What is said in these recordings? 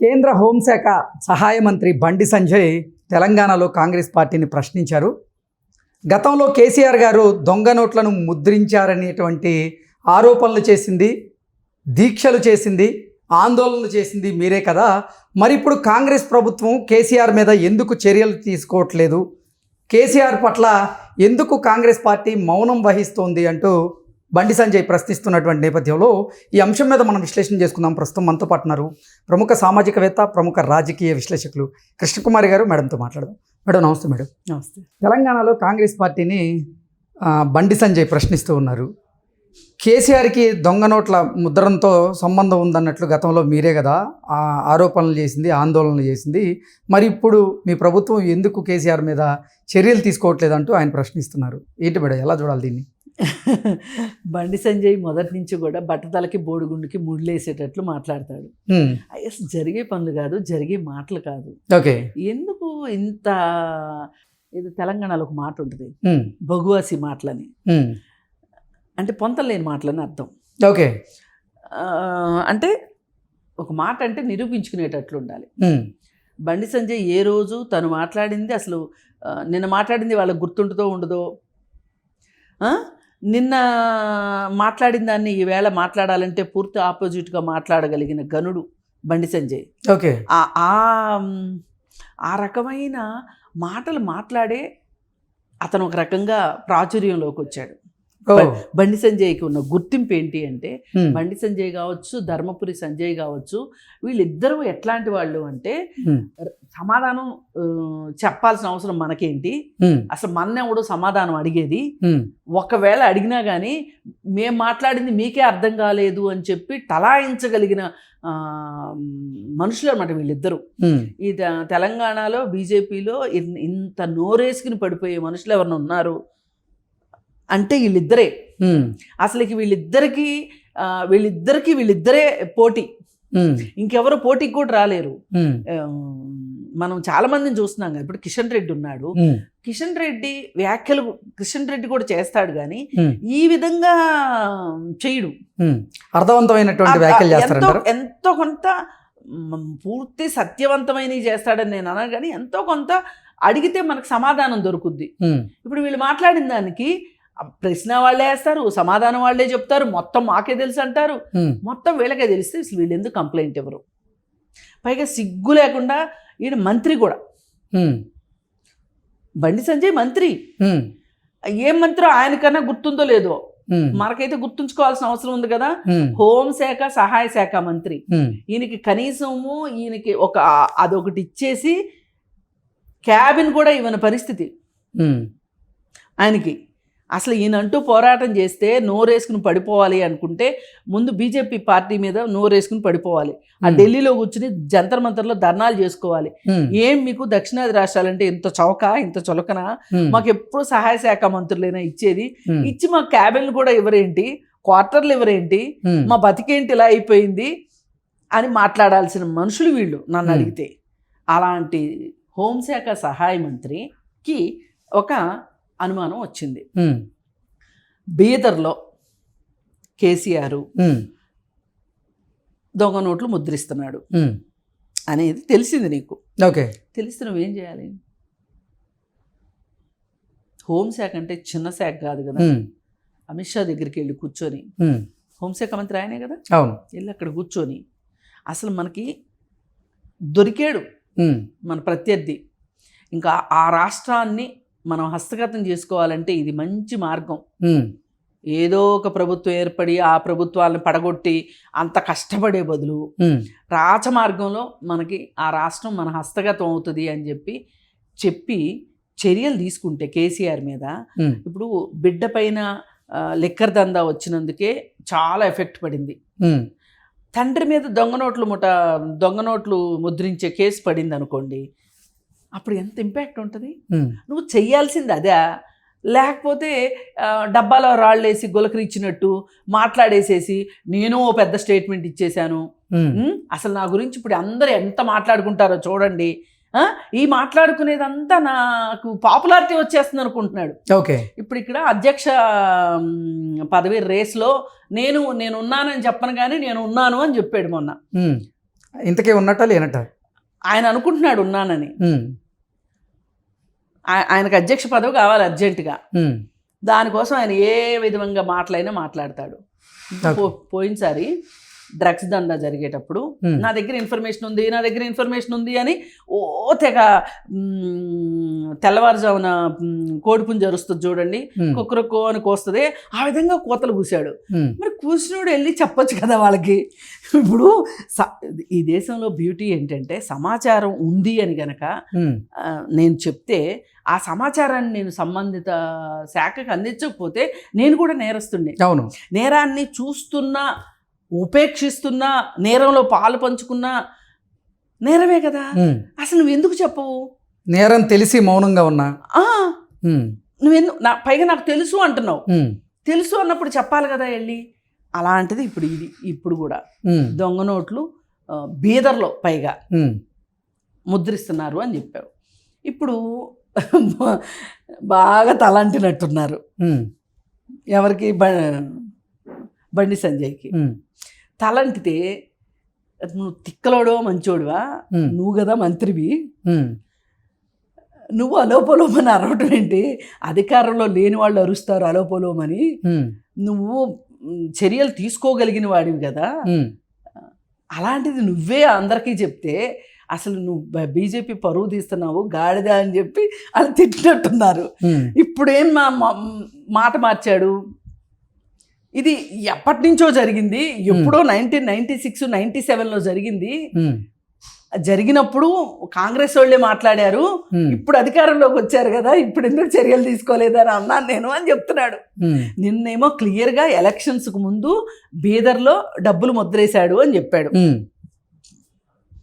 కేంద్ర హోంశాఖ సహాయ మంత్రి బండి సంజయ్ తెలంగాణలో కాంగ్రెస్ పార్టీని ప్రశ్నించారు. గతంలో కేసీఆర్ గారు దొంగ నోట్లను ముద్రించారనేటువంటి ఆరోపణలు చేసింది దీక్షలు చేసింది ఆందోళనలు చేసింది మీరే కదా. మరి ఇప్పుడు కాంగ్రెస్ ప్రభుత్వం కేసీఆర్ మీద ఎందుకు చర్యలు తీసుకోవట్లేదు? కేసీఆర్ పట్ల ఎందుకు కాంగ్రెస్ పార్టీ మౌనం వహిస్తోంది అంటూ బండి సంజయ్ ప్రశ్నిస్తున్నటువంటి నేపథ్యంలో ఈ అంశం మీద మనం విశ్లేషణ చేసుకుందాం. ప్రస్తుతం మనతో పాటు ఉన్నారు ప్రముఖ సామాజికవేత్త ప్రముఖ రాజకీయ విశ్లేషకులు కృష్ణకుమారి గారు. మేడంతో మాట్లాడదాం. మేడం నమస్తే మేడం. నమస్తే. తెలంగాణలో కాంగ్రెస్ పార్టీని బండి సంజయ్ ప్రశ్నిస్తూ ఉన్నారు. కేసీఆర్కి దొంగ నోట్ల ముద్రంతో సంబంధం ఉందన్నట్లు గతంలో మీరే కదా ఆ ఆరోపణలు చేసింది ఆందోళనలు చేసింది. మరి ఇప్పుడు మీ ప్రభుత్వం ఎందుకు కేసీఆర్ మీద చర్యలు తీసుకోవట్లేదంటూ ఆయన ప్రశ్నిస్తున్నారు. ఏంటి మేడం ఎలా చూడాలి దీన్ని? బండి సంజయ్ మొదటి నుంచి కూడా బట్టతలకి బోడిగుండుకి ముళ్ళేసేటట్లు మాట్లాడతాడు. అసలు జరిగే పనులు కాదు జరిగే మాటలు కాదు. ఓకే. ఎందుకు ఇంత ఇది తెలంగాణలో ఒక మాట ఉంటుంది. బగువాసి మాటలని. అంటే పొంతలేని మాటలని అర్థం. ఓకే. అంటే ఒక మాట అంటే నిరూపించుకునేటట్లు ఉండాలి. బండి సంజయ్ ఏ రోజు తను మాట్లాడింది అసలు నిన్న మాట్లాడింది వాళ్ళకి గుర్తుంటుందో ఉండదో? నిన్న మాట్లాడిన దాన్ని ఈవేళ మాట్లాడాలంటే పూర్తి ఆపోజిట్గా మాట్లాడగలిగిన గనుడు బండి సంజయ్. ఓకే. ఆ రకమైన మాటలు మాట్లాడే అతను ఒక రకంగా ప్రాచుర్యంలోకి వచ్చాడు. బండి సంజయ్కి ఉన్న గుర్తింపు ఏంటి అంటే బండి సంజయ్ కావచ్చు ధర్మపురి సంజయ్ కావచ్చు వీళ్ళిద్దరూ ఎట్లాంటి వాళ్ళు అంటే సమాధానం చెప్పాల్సిన అవసరం మనకేంటి? అసలు మన్నెవడు సమాధానం అడిగేది? ఒకవేళ అడిగినా కానీ మేము మాట్లాడింది మీకే అర్థం కాలేదు అని చెప్పి టలాయించగలిగిన ఆ, మనుషులు అనమాట వీళ్ళిద్దరూ. ఈ తెలంగాణలో బీజేపీలో ఇంత నోరేసుకుని పడిపోయే మనుషులు ఎవరైనా ఉన్నారు? అంటే వీళ్ళిద్దరే. అసలుకి వీళ్ళిద్దరికి వీళ్ళిద్దరికి వీళ్ళిద్దరే పోటీ. ఇంకెవరు పోటీకి కూడా రాలేరు. మనం చాలా మందిని చూస్తున్నాం కదా. ఇప్పుడు కిషన్ రెడ్డి ఉన్నాడు. కిషన్ రెడ్డి వ్యాఖ్యలు కిషన్ రెడ్డి కూడా చేస్తాడు కానీ ఈ విధంగా చేయడు. అర్థవంతమైనటువంటి వ్యాఖ్యలు ఎంతో చేస్తారంటారు? ఎంతో కొంత పూర్తి సత్యవంతమైనవి చేస్తాడని నేను అనను కానీ ఎంతో కొంత అడిగితే మనకు సమాధానం దొరుకుద్ది. ఇప్పుడు వీళ్ళు మాట్లాడిన దానికి ప్రశ్న వాళ్ళే వేస్తారు సమాధానం వాళ్ళే చెప్తారు మొత్తం మాకే తెలుసు అంటారు. మొత్తం వీళ్ళకే తెలిస్తే అసలు వీళ్ళు ఎందుకు కంప్లైంట్ ఎవరు పైగా సిగ్గు లేకుండా ఈయన మంత్రి కూడా. బండి సంజయ్ మంత్రి. ఏం మంత్రో ఆయనకన్నా గుర్తుందో లేదో. మనకైతే గుర్తుంచుకోవాల్సిన అవసరం ఉంది కదా. హోంశాఖ సహాయ శాఖ మంత్రి. ఈయనకి కనీసము ఈయనకి ఒక అదొకటి ఇచ్చేసి క్యాబిన్ కూడా ఇవ్వని పరిస్థితి. ఆయనకి. అసలు ఈయన అంటూ పోరాటం చేస్తే నోరేసుకుని పడిపోవాలి అనుకుంటే ముందు బీజేపీ పార్టీ మీద నోరేసుకుని పడిపోవాలి. ఆ. ఢిల్లీలో కూర్చుని జంతర్ మంతర్లో ధర్నాలు చేసుకోవాలి. ఏం మీకు దక్షిణాది రాష్ట్రాలంటే ఇంత చౌక ఇంత చులకన? మాకు ఎప్పుడు సహాయ శాఖ మంత్రులైనా ఇచ్చేది. ఇచ్చి మా క్యాబిన్లు కూడా ఎవరేంటి క్వార్టర్లు హ్మ్, మా బతికేంటి ఇలా అయిపోయింది? అని మాట్లాడాల్సిన మనుషులు వీళ్ళు నన్ను. అడిగితే. అలాంటి హోంశాఖ సహాయ మంత్రికి ఒక అనుమానం వచ్చింది. బీదర్లో కేసీఆర్ దొంగ నోట్లు ముద్రిస్తున్నాడు. అనేది తెలిసింది నీకు. ఓకే. తెలిస్తే నువ్వేం చేయాలి? హోంశాఖ అంటే చిన్న శాఖ కాదు కదా. అమిత్ షా దగ్గరికి వెళ్ళి కూర్చొని. హోంశాఖ మంత్రి ఆయనే కదా? అవును. వెళ్ళి అక్కడ కూర్చొని. అసలు మనకి దొరికాడు మన ప్రత్యర్థి. ఇంకా ఆ రాష్ట్రాన్ని మనం హస్తగతం చేసుకోవాలంటే ఇది మంచి మార్గం. ఏదో ఒక ప్రభుత్వం ఏర్పడి ఆ ప్రభుత్వాలను పడగొట్టి అంత కష్టపడే బదులు హ్మ్, రాచమార్గంలో మనకి ఆ రాష్ట్రం మన హస్తగతం అవుతుంది అని చెప్పి చెప్పి చర్యలు తీసుకుంటే కేసీఆర్ మీద ఇప్పుడు బిడ్డ పైన లిక్కర్ దందా వచ్చినందుకే చాలా ఎఫెక్ట్ పడింది. తండ్రి మీద దొంగ నోట్లు ముఠ దొంగ నోట్లు ముద్రించే కేసు పడింది అనుకోండి అప్పుడు ఎంత ఇంపాక్ట్ ఉంటుంది? నువ్వు చెయ్యాల్సింది అదే. లేకపోతే డబ్బాలో రాళ్ళేసి గులకరిచ్చినట్టు మాట్లాడేసేసి నేను ఓ పెద్ద స్టేట్మెంట్ ఇచ్చేశాను. ఉమ్, అసలు నా గురించి ఇప్పుడు అందరూ ఎంత మాట్లాడుకుంటారో చూడండి. ఈ మాట్లాడుకునేదంతా నాకు పాపులారిటీ వచ్చేస్తుంది అనుకుంటున్నాడు. ఓకే. ఇప్పుడు ఇక్కడ అధ్యక్ష పదవి రేస్లో నేను నేను ఉన్నానని చెప్పను కానీ నేను ఉన్నాను అని చెప్పాడు మొన్న. ఇంతకే ఉన్నట్ట లేనట్ట? ఆయన అనుకుంటున్నాడు ఉన్నానని. ఆయనకు అధ్యక్ష పదవి కావాలి అర్జెంటుగా. దానికోసం ఆయన ఏ విధంగా మాటలైనా మాట్లాడతాడు. పోయినసారి డ్రగ్స్ దందా జరిగేటప్పుడు నా దగ్గర ఇన్ఫర్మేషన్ ఉంది నా దగ్గర ఇన్ఫర్మేషన్ ఉంది అని ఓ తెగ తెల్లవారుజామున కోడిపుంజ అరుస్తుంది చూడండి కుక్కరొక్కో అని కోస్తుంది. ఆ విధంగా కోతలు కూశాడు మరి కూసినోడు వెళ్ళి చెప్పొచ్చు కదా వాళ్ళకి. ఇప్పుడు ఈ దేశంలో బ్యూటీ ఏంటంటే సమాచారం ఉంది అని గనక నేను చెప్తే ఆ సమాచారాన్ని నేను సంబంధిత శాఖకు అందించకపోతే నేను కూడా నేరస్తుండే అవును. నేరాన్ని చూస్తున్నా ఉపేక్షిస్తున్నా నేరంలో పాలు పంచుకున్నా నేరమే కదా. అసలు నువ్వు ఎందుకు చెప్పవు? నేరం తెలిసి మౌనంగా ఉన్నా? నువ్వెందు నా పైగా నాకు తెలుసు అంటున్నావు. తెలుసు అన్నప్పుడు చెప్పాలి కదా వెళ్ళి అలాంటిది ఇప్పుడు ఇది ఇప్పుడు కూడా. దొంగ నోట్లు బీదర్లో పైగా ముద్రిస్తున్నారు అని చెప్పావు. ఇప్పుడు బాగా తలంటినట్టున్నారు. ఎవరికి బండి సంజయ్కి. తలంటితే నువ్వు తిక్కలోడో మంచోడువా? నువ్వు కదా మంత్రివి. నువ్వు అలోపలోమని అరవటం ఏంటి? అధికారంలో లేని వాళ్ళు అరుస్తారు అలోపలోమని. నువ్వు చర్యలు తీసుకోగలిగిన వాడివి కదా. అలాంటిది నువ్వే అందరికీ చెప్తే అసలు నువ్వు బీజేపీ పరువు తీస్తున్నావు గాడిద అని చెప్పి వాళ్ళు తిట్టినట్టున్నారు. ఇప్పుడేం మా- మాట మార్చాడు? ఇది ఎప్పటి నుంచో జరిగింది. ఎప్పుడో నైన్టీన్ నైన్టీ సిక్స్ నైన్టీ సెవెన్లో జరిగింది. జరిగినప్పుడు కాంగ్రెస్ వాళ్ళే మాట్లాడారు. ఇప్పుడు అధికారంలోకి వచ్చారు కదా ఇప్పుడు ఎందుకు చర్యలు తీసుకోలేదని అన్నాను నేను అని చెప్తున్నాడు. నిన్నేమో క్లియర్గా ఎలక్షన్స్కు ముందు బీదర్లో డబ్బులు ముద్రేశాడు అని చెప్పాడు.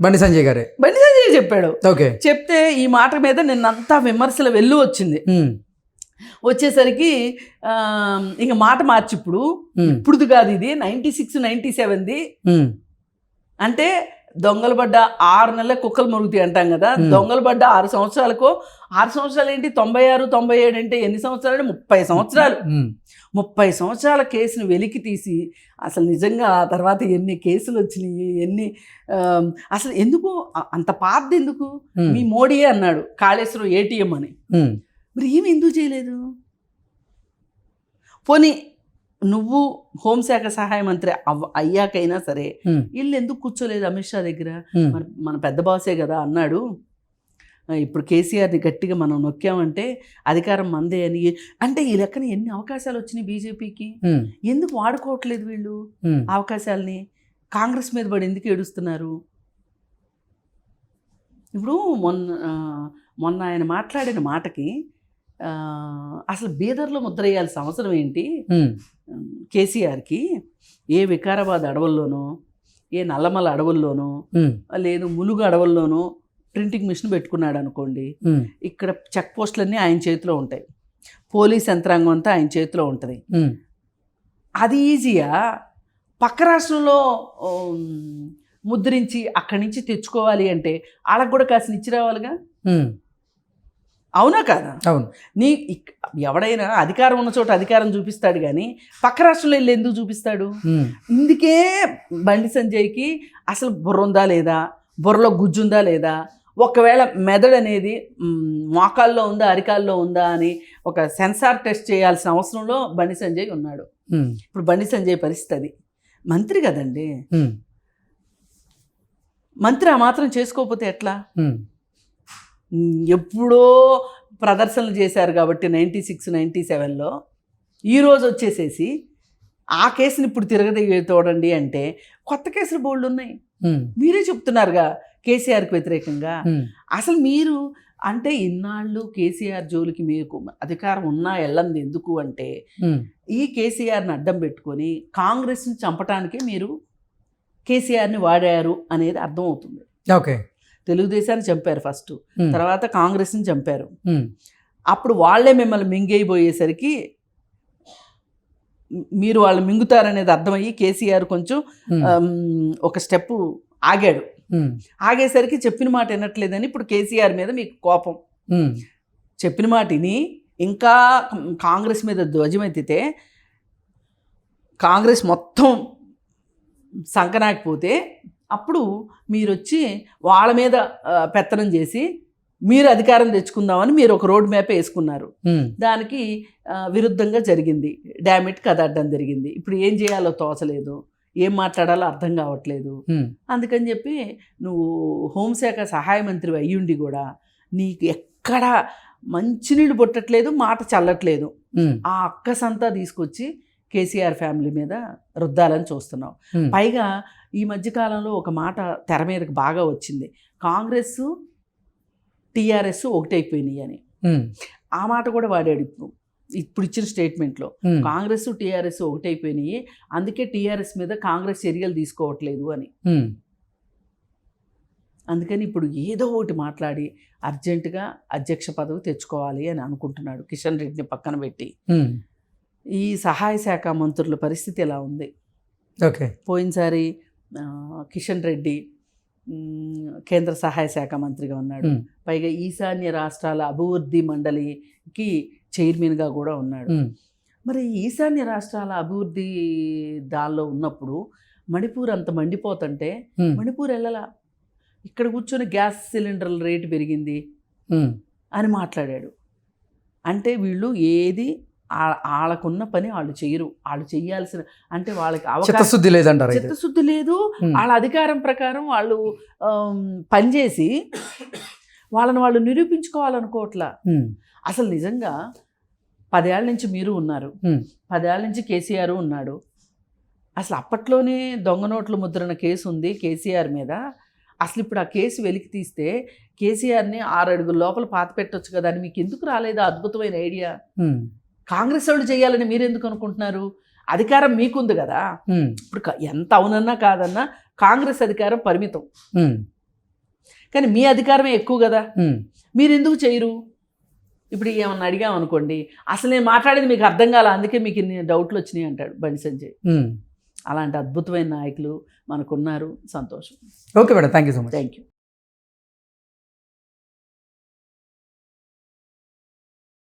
బండి సంజయ్ గారే? బండి సంజయ్ చెప్పాడు. ఓకే. చెప్తే ఈ మాట మీద నిన్నంతా విమర్శల వెల్లు వచ్చింది. వచ్చేసరికి ఇంక మాట మార్చి ఇప్పుడు ఇప్పుడుది కాదు ఇది నైంటీ సిక్స్ నైంటీ సెవెన్ది. అంటే దొంగలు పడ్డ ఆరు నెలల కుక్కలు మురుగుతాయి అంటాం కదా. దొంగలు పడ్డ ఆరు సంవత్సరాలకు ఆరు సంవత్సరాలు ఏంటి? తొంభై ఆరు తొంభై ఏడు అంటే ఎన్ని సంవత్సరాలు? అంటే ముప్పై సంవత్సరాలు. ముప్పై సంవత్సరాల కేసును వెలికి తీసి అసలు నిజంగా ఆ తర్వాత ఎన్ని కేసులు వచ్చినాయి ఎన్ని అసలు ఎందుకు? అంత పాతది ఎందుకు? మీ మోడీయే అన్నాడు కాళేశ్వరం ఏటీఎం అని. మరి ఏమి ఎందుకు చేయలేదు? పోనీ నువ్వు హోంశాఖ సహాయ మంత్రి అవ్ అయ్యాకైనా సరే వీళ్ళు ఎందుకు కూర్చోలేదు అమిత్ షా దగ్గర? మన మన పెద్ద బాసే కదా అన్నాడు. ఇప్పుడు కేసీఆర్ని గట్టిగా మనం నొక్కామంటే అధికారం మందే అని. అంటే ఈ లెక్కన ఎన్ని అవకాశాలు వచ్చినాయి బీజేపీకి? ఎందుకు వాడుకోవట్లేదు వీళ్ళు అవకాశాలని? కాంగ్రెస్ మీద పడి ఎందుకు ఏడుస్తున్నారు? ఇప్పుడు మొన్న మొన్న ఆయన మాట్లాడిన మాటకి అసలు బీదర్లో ముద్రేయాల్సిన అవసరం ఏంటి? కేసీఆర్కి ఏ వికారాబాద్ అడవుల్లోనో ఏ నల్లమల అడవుల్లోనో లేదు ములుగు అడవుల్లోనో ప్రింటింగ్ మిషన్ పెట్టుకున్నాడు అనుకోండి ఇక్కడ చెక్ పోస్టులన్నీ ఆయన చేతిలో ఉంటాయి. పోలీస్ యంత్రాంగం అంతా ఆయన చేతిలో ఉంటుంది. అది ఈజీయా? పక్క రాష్ట్రంలో ముద్రించి అక్కడి నుంచి తెచ్చుకోవాలి అంటే వాళ్ళకు కూడా కాసిన ఇచ్చి రావాలిగా? అవునా కాదా? అవును. నీ ఎవడైనా అధికారం ఉన్న చోట అధికారం చూపిస్తాడు కానీ పక్క రాష్ట్రంలో వెళ్ళి ఎందుకు చూపిస్తాడు? ఇందుకే బండి సంజయ్కి అసలు బుర్ర ఉందా లేదా? బుర్రలో గుజ్జుందా లేదా? ఒకవేళ మెదడు అనేది మోకాల్లో ఉందా అరికాల్లో ఉందా అని ఒక సెన్సార్ టెస్ట్ చేయాల్సిన అవసరంలో బండి సంజయ్ ఉన్నాడు. ఇప్పుడు బండి సంజయ్ పరిస్థితి అది. మంత్రి కదండి? మంత్రి ఆ మాత్రం చేసుకోకపోతే ఎట్లా? ఎప్పుడో ప్రదర్శనలు చేశారు కాబట్టి నైంటీ సిక్స్ నైంటీ సెవెన్లో. ఈరోజు వచ్చేసేసి ఆ కేసుని ఇప్పుడు తిరగది తోడండి అంటే కొత్త కేసులు బోల్డ్ ఉన్నాయి. మీరే చెప్తున్నారుగా కేసీఆర్కి వ్యతిరేకంగా. అసలు మీరు అంటే ఇన్నాళ్ళు కేసీఆర్ జోలికి మీకు అధికారం ఉన్నా వెళ్ళంది ఎందుకు అంటే ఈ కేసీఆర్ని అడ్డం పెట్టుకొని కాంగ్రెస్ని చంపటానికే మీరు కేసీఆర్ని వాడారు అనేది అర్థమవుతుంది. ఓకే. తెలుగుదేశాన్ని చంపారు ఫస్ట్. తర్వాత కాంగ్రెస్ని చంపారు. అప్పుడు వాళ్ళే మిమ్మల్ని మింగైపోయేసరికి మీరు వాళ్ళు మింగుతారనేది అర్థమయ్యి కేసీఆర్ కొంచెం ఒక స్టెప్ ఆగాడు. ఆగేసరికి చెప్పిన మాట వినట్లేదని ఇప్పుడు కేసీఆర్ మీద మీకు కోపం. చెప్పిన మాట విని ఇంకా కాంగ్రెస్ మీద ధ్వజమెత్తితే కాంగ్రెస్ మొత్తం సంకనాకపోతే అప్పుడు మీరు వచ్చి వాళ్ళ మీద పెత్తనం చేసి మీరు అధికారం తెచ్చుకుందామని మీరు ఒక రోడ్ మ్యాప్ వేసుకున్నారు. దానికి విరుద్ధంగా జరిగింది. డామిట్ కదడ్డం జరిగింది. ఇప్పుడు ఏం చేయాలో తోచలేదు. ఏం మాట్లాడాలో అర్థం కావట్లేదు. అందుకని చెప్పి నువ్వు హోంశాఖ సహాయ మంత్రి అయ్యుండి కూడా నీకు ఎక్కడా మంచినీళ్ళు పుట్టట్లేదు మాట చల్లట్లేదు. ఆ అక్కసంతా తీసుకొచ్చి కేసీఆర్ ఫ్యామిలీ మీద రుద్దాలని చూస్తున్నావు ఉమ్, పైగా ఈ మధ్యకాలంలో ఒక మాట తెర మీదకి బాగా వచ్చింది. కాంగ్రెస్ టీఆర్ఎస్ ఒకటైపోయినాయి అని. ఆ మాట కూడా వాడాడు ఇప్పుడు. ఇప్పుడు ఇచ్చిన స్టేట్మెంట్లో. కాంగ్రెస్ టీఆర్ఎస్ ఒకటైపోయినాయి. అందుకే టీఆర్ఎస్ మీద కాంగ్రెస్ చర్యలు తీసుకోవట్లేదు అని. అందుకని ఇప్పుడు ఏదో ఒకటి మాట్లాడి అర్జెంటుగా అధ్యక్ష పదవి తెచ్చుకోవాలి అని అనుకుంటున్నాడు కిషన్ రెడ్డిని పక్కన పెట్టి. ఈ సహాయ శాఖ మంత్రుల పరిస్థితి ఎలా ఉంది? ఓకే. పోయినసారి కిషన్ రెడ్డి కేంద్ర సహాయ శాఖ మంత్రిగా ఉన్నాడు. పైగా ఈశాన్య రాష్ట్రాల అభివృద్ధి మండలికి చైర్మన్గా కూడా ఉన్నాడు. మరి ఈశాన్య రాష్ట్రాల అభివృద్ధి దానిలో ఉన్నప్పుడు మణిపూర్ అంత మండిపోతుంటే మణిపూర్ వెళ్ళలా? ఇక్కడ కూర్చొని గ్యాస్ సిలిండర్ల రేటు పెరిగింది అని మాట్లాడాడు. అంటే వీళ్ళు ఏది వాళ్ళకున్న పని వాళ్ళు చేయరు. వాళ్ళు చేయాల్సిన అంటే వాళ్ళకి అవకాశం చిత్తశుద్ధి లేదంటారు చిత్తశుద్ధి లేదు. వాళ్ళ అధికారం ప్రకారం వాళ్ళు పనిచేసి వాళ్ళని వాళ్ళు నిరూపించుకోవాలనుకోవట్లా. అసలు నిజంగా పదేళ్ళ నుంచి మీరు ఉన్నారు. ఉమ్, పదేళ్ళ నుంచి కేసీఆర్ ఉన్నాడు. అసలు అప్పట్లోనే దొంగ నోట్ల ముద్రణ కేసు ఉంది కేసీఆర్ మీద. అసలు ఇప్పుడు ఆ కేసు వెలికి తీస్తే కేసీఆర్ని ఆరు అడుగుల లోపల పాత పెట్టొచ్చు కదా అని మీకు ఎందుకు రాలేదు అద్భుతమైన ఐడియా? కాంగ్రెస్ వాళ్ళు చేయాలని మీరు ఎందుకు అనుకుంటున్నారు? అధికారం మీకుంది కదా. ఇప్పుడు ఎంత అవునన్నా కాదన్నా కాంగ్రెస్ అధికారం పరిమితం. కానీ మీ అధికారమే ఎక్కువ కదా. మీరు ఎందుకు చేయరు? ఇప్పుడు ఏమన్నా అడిగాం అనుకోండి అసలు నేను మాట్లాడేది మీకు అర్థం కాల? అందుకే మీకు ఇన్ని డౌట్లు వచ్చినాయి అంటాడు బండి సంజయ్. అలాంటి అద్భుతమైన నాయకులు మనకున్నారు. సంతోషం. Okay madam. Thank you so much. Thank you